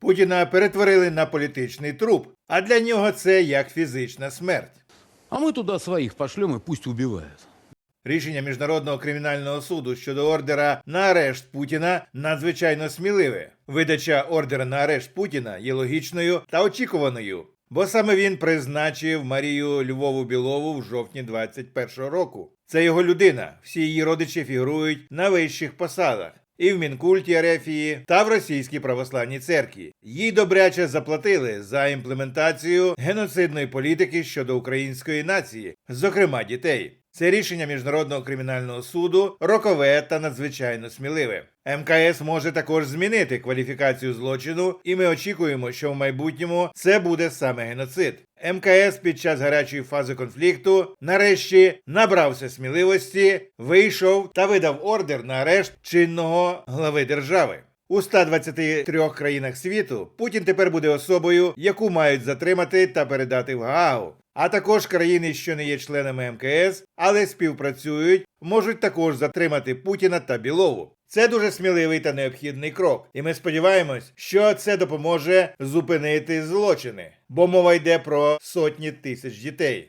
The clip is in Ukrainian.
Путіна перетворили на політичний труп, а для нього це як фізична смерть. А мы туда своих пошлем и пусть убивают. Рішення міжнародного кримінального суду щодо ордера на арешт Путіна надзвичайно сміливе. Видача ордера на арешт Путіна є логічною та очікуваною, бо саме він призначив Марію Львову Білову в жовтні 21-го року. Це його людина. Всі її родичі фігурують на вищих посадах. І в Мінкульті Арефії та в Російській православній церкві їй добряче заплатили за імплементацію геноцидної політики щодо української нації, зокрема дітей. Це рішення міжнародного кримінального суду рокове та надзвичайно сміливе. МКС може також змінити кваліфікацію злочину, і ми очікуємо, що в майбутньому це буде саме геноцид. МКС під час гарячої фази конфлікту нарешті набрався сміливості, вийшов та видав ордер на арешт чинного глави держави. У 123 країнах світу Путін тепер буде особою, яку мають затримати та передати в Гаагу. А також країни, що не є членами МКС, але співпрацюють, можуть також затримати Путіна та Білову. Це дуже сміливий та необхідний крок, і ми сподіваємось, що це допоможе зупинити злочини, бо мова йде про сотні тисяч дітей.